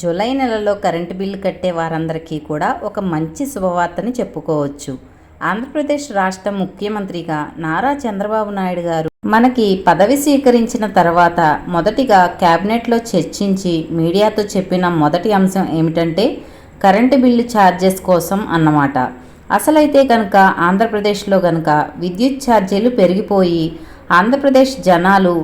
July నెలలో current bill కట్టే వారందరికీ కూడా ఒక మంచి శుభవార్తని చెప్పుకోవచ్చు. ఆంధ్రప్రదేశ్ రాష్ట్ర ముఖ్యమంత్రిగా నారా చంద్రబాబు నాయుడు గారు మనకి పదవి స్వీకరించిన తర్వాత మొదటిగా కేబినెట్లో చర్చించి మీడియాతో చెప్పిన మొదటి అంశం ఏమిటంటే కరెంటు బిల్లు ఛార్జెస్ కోసం అన్నమాట. అసలైతే కనుక ఆంధ్రప్రదేశ్లో కనుక విద్యుత్ ఛార్జీలు పెరిగిపోయి ఆంధ్రప్రదేశ్ జనాలు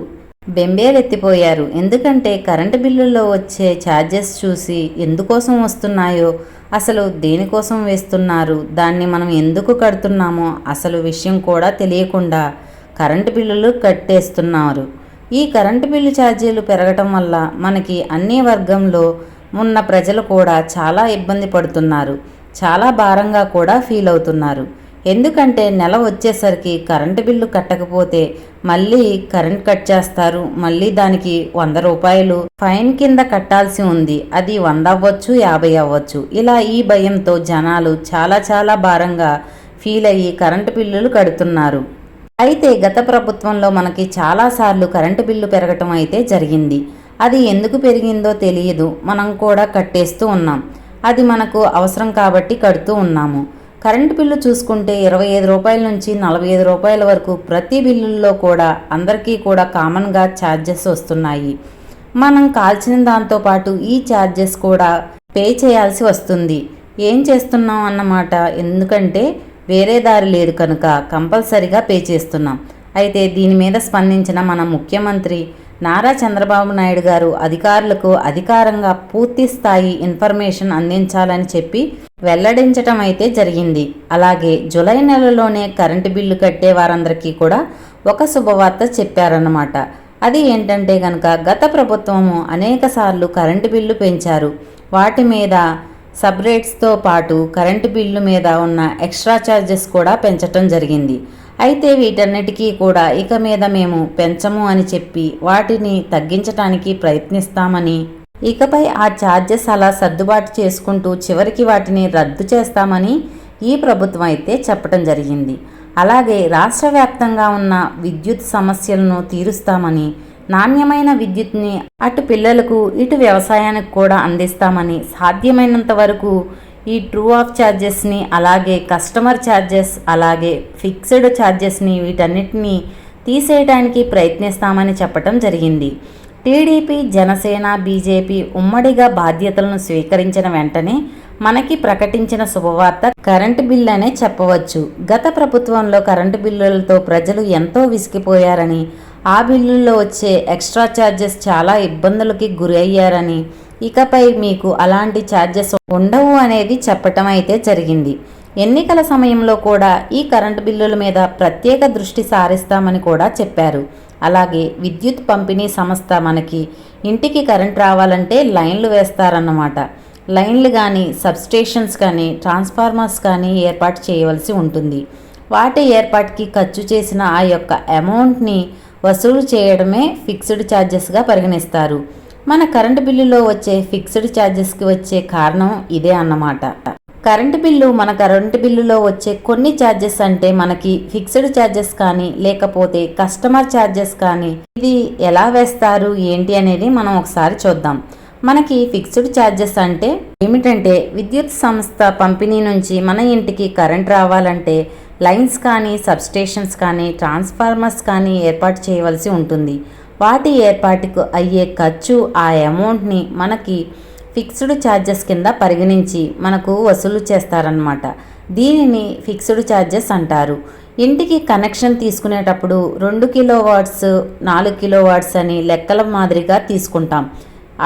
బెంబేలెత్తిపోయారు. ఎందుకంటే కరెంటు బిల్లుల్లో వచ్చే ఛార్జెస్ చూసి ఎందుకోసం వస్తున్నాయో అసలు దేనికోసం వేస్తున్నారు దాన్ని మనం ఎందుకు కడుతున్నామో అసలు విషయం కూడా తెలియకుండా కరెంటు బిల్లులు కట్టేస్తున్నారు. ఈ కరెంటు బిల్లు ఛార్జీలు పెరగటం వల్ల మనకి అన్ని వర్గంలో ఉన్న ప్రజలు కూడా చాలా ఇబ్బంది పడుతున్నారు. చాలా భారంగా కూడా ఫీల్ అవుతున్నారు. ఎందుకంటే నెల వచ్చేసరికి కరెంటు బిల్లు కట్టకపోతే మళ్ళీ కరెంట్ కట్ చేస్తారు. మళ్ళీ దానికి వంద రూపాయలు ఫైన్ కింద కట్టాల్సి ఉంది. అది వంద అవ్వచ్చు యాభై అవ్వచ్చు. ఇలా ఈ భయంతో జనాలు చాలా చాలా భారంగా ఫీల్ అయ్యి కరెంటు బిల్లులు కడుతున్నారు. అయితే గత ప్రభుత్వంలో మనకి చాలాసార్లు కరెంటు బిల్లు పెరగటం అయితే జరిగింది. అది ఎందుకు పెరిగిందో తెలియదు. మనం కూడా కట్టేస్తూ ఉన్నాం. అది మనకు అవసరం కాబట్టి కడుతూ ఉన్నాము. కరెంటు బిల్లు చూసుకుంటే ఇరవై ఐదు రూపాయల నుంచి నలభై ఐదు రూపాయల వరకు ప్రతి బిల్లుల్లో కూడా అందరికీ కూడా కామన్గా ఛార్జెస్ వస్తున్నాయి. మనం కాల్చిన దాంతో పాటు ఈ ఛార్జెస్ కూడా పే చేయాల్సి వస్తుంది. ఏం చేస్తున్నాం అన్నమాట ఎందుకంటే వేరే దారి లేదు కనుక కంపల్సరిగా పే చేస్తున్నాం. అయితే దీని మీద స్పందించిన మన ముఖ్యమంత్రి నారా చంద్రబాబు నాయుడు గారు అధికారులకు అధికారంగా పూర్తి స్థాయి ఇన్ఫర్మేషన్ అందించాలని చెప్పి వెల్లడించటం అయితే జరిగింది. అలాగే జులై నెలలోనే కరెంటు బిల్లు కట్టే వారందరికీ కూడా ఒక శుభవార్త చెప్పారన్నమాట. అది ఏంటంటే కనుక గత ప్రభుత్వము అనేకసార్లు కరెంటు బిల్లు పెంచారు. వాటి మీద సబ్ రేట్స్తో పాటు కరెంటు బిల్లు మీద ఉన్న ఎక్స్ట్రా ఛార్జెస్ కూడా పెంచటం జరిగింది. అయితే వీటన్నిటికీ కూడా ఇక మీద మేము పెంచము అని చెప్పి వాటిని తగ్గించటానికి ప్రయత్నిస్తామని ఇకపై ఆ ఛార్జెస్ అలా సర్దుబాటు చేసుకుంటూ చివరికి వాటిని రద్దు చేస్తామని ఈ ప్రభుత్వం అయితే చెప్పడం జరిగింది. అలాగే రాష్ట్ర వ్యాప్తంగా ఉన్న విద్యుత్ సమస్యలను తీరుస్తామని నాణ్యమైన విద్యుత్ని అటు పిల్లలకు ఇటు వ్యవసాయానికి కూడా అందిస్తామని సాధ్యమైనంత వరకు ఈ ట్రూ ఆఫ్ ఛార్జెస్ని అలాగే కస్టమర్ ఛార్జెస్ అలాగే ఫిక్స్డ్ ఛార్జెస్ని వీటన్నిటిని తీసేయడానికి ప్రయత్నిస్తామని చెప్పటం జరిగింది. టీడీపీ జనసేన బీజేపీ ఉమ్మడిగా బాధ్యతలను స్వీకరించిన వెంటనే మనకి ప్రకటించిన శుభవార్త కరెంటు బిల్లు అనే చెప్పవచ్చు. గత ప్రభుత్వంలో కరెంటు బిల్లులతో ప్రజలు ఎంతో విసిగిపోయారని ఆ బిల్లుల్లో వచ్చే ఎక్స్ట్రా ఛార్జెస్ చాలా ఇబ్బందులకి గురి అయ్యారని. ఇకపై మీకు అలాంటి ఛార్జెస్ ఉండవు అనేది చెప్పటం అయితే జరిగింది. ఎన్నికల సమయంలో కూడా ఈ కరెంటు బిల్లుల మీద ప్రత్యేక దృష్టి సారిస్తామని కూడా చెప్పారు. అలాగే విద్యుత్ పంపిణీ సంస్థ మనకి ఇంటికి కరెంట్ రావాలంటే లైన్లు వేస్తారన్నమాట. లైన్లు కానీ సబ్స్టేషన్స్ కానీ ట్రాన్స్ఫార్మర్స్ కానీ ఏర్పాటు చేయవలసి ఉంటుంది. వాటి ఏర్పాటుకి ఖర్చు చేసిన ఆ యొక్క అమౌంట్ని వసూలు చేయడమే ఫిక్స్డ్ ఛార్జెస్గా పరిగణిస్తారు. మన కరెంటు బిల్లులో వచ్చే ఫిక్స్డ్ ఛార్జెస్కి వచ్చే కారణం ఇదే అన్నమాట. కరెంటు బిల్లు మన కరెంటు బిల్లులో వచ్చే కొన్ని ఛార్జెస్ అంటే మనకి ఫిక్స్డ్ ఛార్జెస్ కానీ లేకపోతే కస్టమర్ ఛార్జెస్ కానీ. ఇది ఎలా వేస్తారు ఏంటి అనేది మనం ఒకసారి చూద్దాం. మనకి ఫిక్స్డ్ ఛార్జెస్ అంటే ఏమిటంటే విద్యుత్ సంస్థ పంపిణీ నుంచి మన ఇంటికి కరెంట్ రావాలంటే లైన్స్ కానీ సబ్స్టేషన్స్ కానీ ట్రాన్స్ఫార్మర్స్ కానీ ఏర్పాటు చేయవలసి ఉంటుంది. వాటి ఏర్పాటుకు అయ్యే ఖర్చు ఆ అమౌంట్ని మనకి ఫిక్స్డ్ ఛార్జెస్ కింద పరిగణించి మనకు వసూలు చేస్తారనమాట దీనిని ఫిక్స్డ్ ఛార్జెస్ అంటారు. ఇంటికి కనెక్షన్ తీసుకునేటప్పుడు రెండు కిలో వాట్స్ నాలుగు కిలో వాట్స్ అని లెక్కల మాదిరిగా తీసుకుంటాం.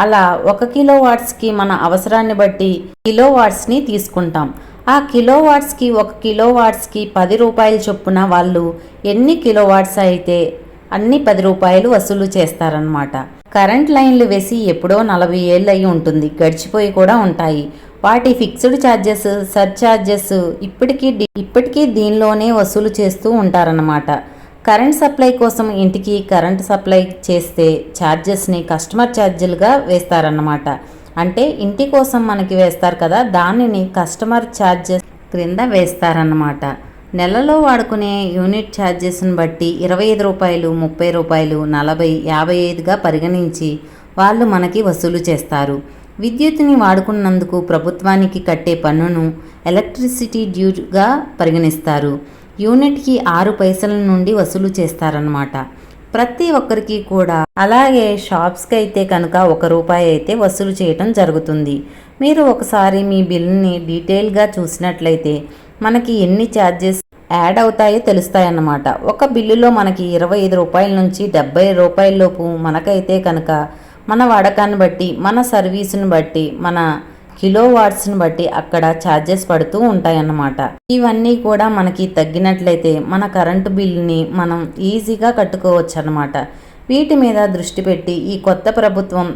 అలా ఒక కిలో వాట్స్కి మన అవసరాన్ని బట్టి కిలో వాట్స్ని తీసుకుంటాం. ఆ కిలో వాట్స్కి ఒక కిలో వాట్స్కి పది రూపాయలు చొప్పున వాళ్ళు ఎన్ని కిలో వాట్స్ అయితే అన్ని పది రూపాయలు వసూలు చేస్తారనమాట కరెంట్ లైన్లు వేసి ఎప్పుడో నలభై ఏళ్ళు అయి ఉంటుంది. గడిచిపోయి కూడా ఉంటాయి. వాటి ఫిక్స్డ్ ఛార్జెస్ సర్ఛార్జెస్ ఇప్పటికీ ఇప్పటికీ దీనిలోనే వసూలు చేస్తూ ఉంటారన్నమాట. కరెంట్ సప్లై కోసం ఇంటికి కరెంట్ సప్లై చేస్తే ఛార్జెస్ని కస్టమర్ ఛార్జీలుగా వేస్తారన్నమాట. అంటే ఇంటి కోసం మనకి వేస్తారు కదా దానిని కస్టమర్ ఛార్జెస్ క్రింద వేస్తారన్నమాట. నెలలో వాడుకునే యూనిట్ ఛార్జెస్ని బట్టి ఇరవై ఐదు రూపాయలు ముప్పై రూపాయలు నలభై యాభై ఐదుగా పరిగణించి వాళ్ళు మనకి వసూలు చేస్తారు. విద్యుత్ని వాడుకున్నందుకు ప్రభుత్వానికి కట్టే పన్నును ఎలక్ట్రిసిటీ డ్యూగా పరిగణిస్తారు. యూనిట్కి ఆరు పైసల నుండి వసూలు చేస్తారన్నమాట. ప్రతి ఒక్కరికి కూడా. అలాగే షాప్స్కి అయితే కనుక ఒక రూపాయి అయితే వసూలు చేయటం జరుగుతుంది. మీరు ఒకసారి మీ బిల్ని డీటెయిల్గా చూసినట్లయితే మనకి ఎన్ని ఛార్జెస్ యాడ్ అవుతాయో తెలుస్తాయన్నమాట. ఒక బిల్లులో మనకి ఇరవై ఐదు రూపాయల నుంచి డెబ్బై రూపాయల లోపు మనకైతే కనుక మన వాడకాన్ని బట్టి మన సర్వీస్ని బట్టి మన కిలో వాట్స్ని బట్టి అక్కడ ఛార్జెస్ పడుతూ ఉంటాయన్నమాట. ఇవన్నీ కూడా మనకి తగ్గినట్లయితే మన కరెంటు బిల్లుని మనం ఈజీగా కట్టుకోవచ్చు అన్నమాట వీటి మీద దృష్టి పెట్టి ఈ కొత్త ప్రభుత్వం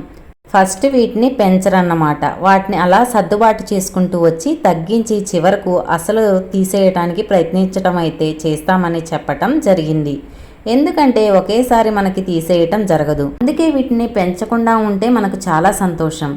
ఫస్ట్ వీటిని పెంచరన్నమాట. వాటిని అలా సర్దుబాటు చేసుకుంటూ వచ్చి తగ్గించి చివరకు అసలు తీసేయటానికి ప్రయత్నించడం అయితే చేస్తామని చెప్పటం జరిగింది. ఎందుకంటే ఒకేసారి మనకి తీసేయటం జరగదు. అందుకే వీటిని పెంచకుండా ఉంటే మనకు చాలా సంతోషం.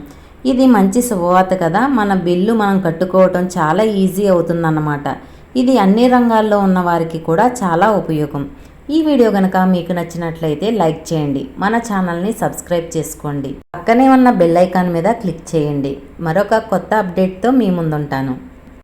ఇది మంచి శుభవార్త కదా. మన బిల్లు మనం కట్టుకోవటం చాలా ఈజీ అవుతుందన్నమాట. ఇది అన్ని రంగాల్లో ఉన్న వారికి కూడా చాలా ఉపయోగం. ఈ వీడియో కనుక మీకు నచ్చినట్లయితే లైక్ చేయండి. మన ఛానల్ని సబ్స్క్రైబ్ చేసుకోండి. పక్కనే ఉన్న బెల్ ఐకాన్ మీద క్లిక్ చేయండి. మరొక కొత్త అప్డేట్తో మీ ముందుంటాను.